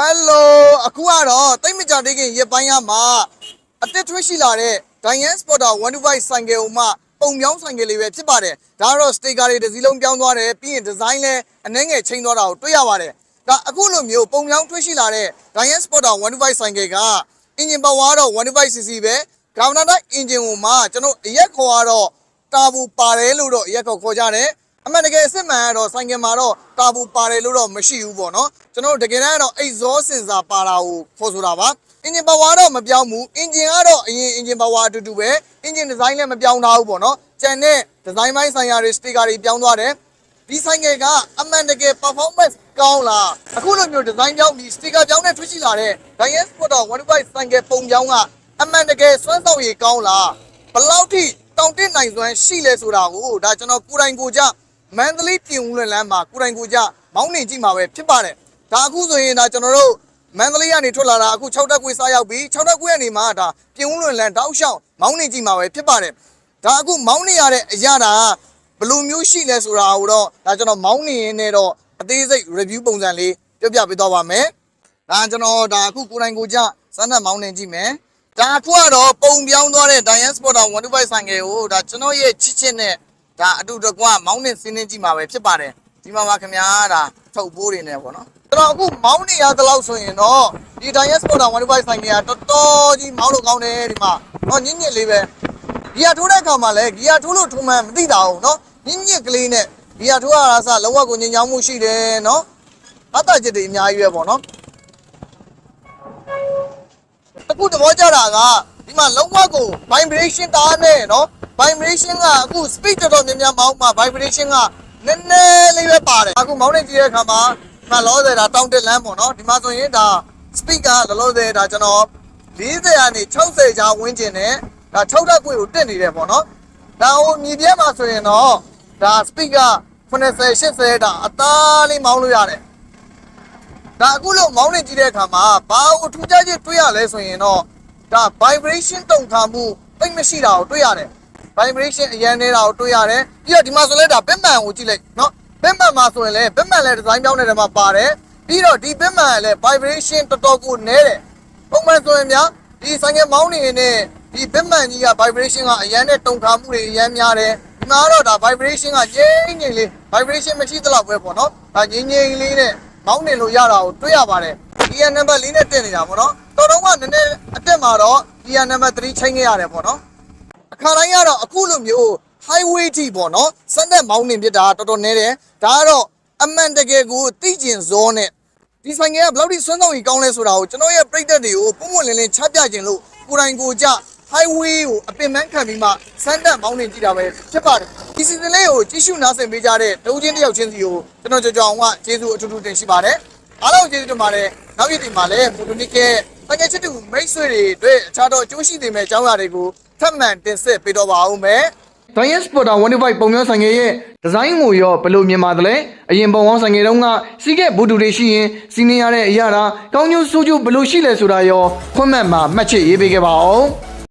ဟယ်လိုအခုကတော့တိတ်မကြသေးခင်ရပိုင်းရမှာအတစ်ထွေးရှိလာတဲ့ Diane Spotter 125ဆိုင်ကယ်ဥမပုံပြောင်းဆိုင်ကယ်လေးပဲဖြစ်ပါတယ်ဒါကတော့ sticker တွေတစ်စီးလုံးပြောင်းသွားတယ်ပြီးရင် design လဲအနှဲငယ်ချိန်သွားတာကိုတွေ့ရပါတယ်ဒါအခုလိုမျိုးပုံပြောင်းထွေးရှိလာတဲ့ Diane Spotter 125ဆိုင်ကယ်က engine power ကတော့ 125cc ပဲ governor engine ကိုမှကျွန်တော်အရက်ခေါ်ရတော့တာဘူပါတယ်လို့တော့အရက်ခေါ်ခေါ်ကြတယ် အမှန်တကယ်အစ်စ်မှန်ကတော့ဆိုင်ကယ်မှာတော့တာဘူပါတယ်လို့တော့မရှိဘူးပေါ့နော်ကျွန်တော်တို့တကယ်တမ်းကတော့ exhaust sensor ပါတာကိုခေါ်ဆိုတာပါ engine power တော့မပြောင်းဘူး engine ကတော့အရင် engine power အတူတူပဲ engine design လည်းမပြောင်းထားဘူးပေါ့နော်ကျန်တဲ့ design ပိုင်းဆိုင်ရာတွေ sticker တွေပြောင်းသွားတယ်ဒီဆိုင်ကယ်ကအမှန်တကယ် performance ကောင်းလားအခုလိုမျိုး design ပြောင်းပြီး sticker ပြောင်းနဲ့ထွက်ရှိလာတဲ့ Diane Spotter 125ဆိုင်ကယ်ပုံပြောင်းကအမှန်တကယ်စွမ်းဆောင်ရည်ကောင်းလားဘယ်လောက်ထိတောင့်တနိုင်စွမ်းရှိလဲဆိုတာကိုဒါကျွန်တော်ကိုယ်တိုင်ကိုယ်ကြ မန္တလေးပြင်ဦးလွင်လမ်းမှာကိုယ်တိုင်ကိုယ်ကြမောင်းနေကြည့်မှာပဲဖြစ်ပါတယ်ဒါအခုဆိုရင်ဒါကျွန်တော်တို့မန္တလေးကနေထွက်လာတာအခု6တက်ကွေးစားရောက်ပြီ6တက်ကွေးကနေမှဒါပြင်ဦးလွင်လမ်းတောက်လျှောက်မောင်းနေကြည့်မှာပဲဖြစ်ပါတယ်ဒါအခုမောင်းနေရတဲ့အရာဒါဘယ်လိုမျိုးရှိလဲဆိုတာကိုတော့ဒါကျွန်တော်မောင်းနေရင်းနဲ့တော့အသေးစိတ် review ပုံစံလေးပြောပြပေးသွားပါမယ်ဒါကျွန်တော်ဒါအခုကိုယ်တိုင်ကိုယ်ကြစမ်းသပ်မောင်းနေကြည့်မယ်ဒါအခုကတော့ပုံပြောင်းသွားတဲ့ Diane Spotter 125ဆိုင်ကယ်ကိုဒါကျွန်တော်ရဲ့ချစ်ချစ်နဲ့ ဒါအတူတကွမောင်းနေစင်းနေကြည့်မှာပဲဖြစ်ပါတယ်ဒီမှာပါခင်ဗျာဒါထုတ်ပိုးတွေနဲ့ပေါ့နော်ကျွန်တော်အခုမောင်းနေရသလောက်ဆိုရင်တော့ဒီ Diane Spotter 125ဆိုင်ကတော်တော်ကြီးမောင်းလို့ကောင်းတယ်ဒီမှာဟောညင်ညစ်လေးပဲဂီယာထိုးတဲ့အခါမှာလည်းဂီယာထိုးလို့ထုံမှန်မသိတာဘူးနော်ညင်ညစ်ကလေးနဲ့ဂီယာထိုးရတာစလုံးဝကိုညင်ညောင်းမှုရှိတယ်နော်အတချက်တွေအများကြီးပဲပေါ့နော်အခုသဘောကျတာက ဒီမှာလုံးဝကို vibration တားနဲ့နော် vibration ကအခု speed တော်တော်များများမောင်းမှာ vibration ကနည်းနည်းလေးပဲပါတယ်အခုမောင်းနေကြည့်တဲ့အခါမှာဒီမှာလောဆယ်ဒါတောင်းတက်လမ်းပေါ့နော်ဒီမှာဆိုရင်ဒါ speed ကလောလောဆယ်ဒါကျွန်တော်40ကနေ60ကြားဝန်းကျင်နဲ့ဒါ6တက်ကွေကိုတက်နေတယ်ပေါ့နော်ဒါဟိုမြေပြဲမှာဆိုရင်တော့ဒါ speed က80 80ဒါအသားလေးမောင်းလို့ရတယ်ဒါအခုလို့မောင်းနေကြည့်တဲ့အခါမှာဘာကိုထူးခြားချက်တွေ့ရလဲဆိုရင်တော့ ဒါ vibration တုံခါမှုတိတ်မရှိတာကိုတွေ့ရတယ် vibration အရင်နေတာကိုတွေ့ရတယ်ပြီးတော့ဒီမှာဆိုလဲဒါဘက်မှန်ကိုကြည့်လိုက်နော်ဘက်မှန်မှာဆိုရင်လဲဘက်မှန်လဲဒီဇိုင်းပြောင်းနေတဲ့မှာပါတယ်ပြီးတော့ဒီဘက်မှန်လဲ vibration တော်တော်ကိုနည်းတယ်ပုံမှန်ဆိုရင်များဒီဆိုင်ငယ်မောင်းနေနေတဲ့ဒီဘက်မှန်ကြီးက vibration ကအရင်နဲ့တုံခါမှုတွေအရင်များတယ်ဒီမှာတော့ဒါ vibration ကငြိမ့်ငြိမ့်လေး vibration မရှိသလောက်ပဲပေါ့နော်ဒါငြိမ့်ငြိမ့်လေးနဲ့မောင်းနေလို့ရတာကိုတွေ့ရပါတယ် gear number ၄နဲ့တက်နေတာပေါ့နော်တော်တော်ကနည်းနည်းအတက်မှာတော့ gear number 3ချိန်ခဲ့ရတယ်ပေါ့နော်အခါတိုင်းကတော့အခုလိုမျိုး highway ထိပေါ့နော်စက်တက်မောင်းနေပြတာတော်တော်နည်းတယ်ဒါကတော့အမှန်တကယ်ကိုသိကျင်ဇောနဲ့ဒီဆိုင်ကဘယ်လောက်ထိစွမ်းဆောင်ရည်ကောင်းလဲဆိုတာကိုကျွန်တော်ရဲ့ပြိသက်တွေကိုပုံမှန်လင်းလင်းချပြခြင်းလို့ကိုယ်တိုင်ကိုယ်ကြ highway ကိုအပင်ပန်းခံပြီးမှစမ်းတက်မောင်းနေကြည့်တာပဲဖြစ်ပါတယ်ဒီစီစဉ်လေးကိုကြည့်ရှုနားဆင်ပေးကြတဲ့တဦးချင်းတစ်ယောက်ချင်းစီကိုကျွန်တော်ကြောင်ကြောင်ကကျေးဇူးအထူးထူးတင်ရှိပါတယ်အားလုံးကျေးဇူးတင်ပါတယ် နောက်ရက်ဒီမှာလည်းမိုတိုနစ်ကတကယ်ချစ်တူမိတ်ဆွေတွေအတွက်အခြားသောအကျိုးရှိနေမယ့်အကြောင်းအရာတွေကိုထပ်မံတင်ဆက်ပေးတော့ပါဦးမယ် Diane Spotter 125ပုံမျိုးဆိုင်ငယ်ရဲ့ဒီဇိုင်းကိုရောဘယ်လိုမြင်ပါသလဲအရင်ပုံပေါင်းဆိုင်ငယ်တုန်းကစီးကက်ဘူတူတွေရှိရင်စီးနေရတဲ့အရာတာကောင်းကျိုးဆိုးကျိုးဘယ်လိုရှိလဲဆိုတာရောခွင့်မှတ်မှာမှတ်ချက်ရေးပေးခဲ့ပါအောင်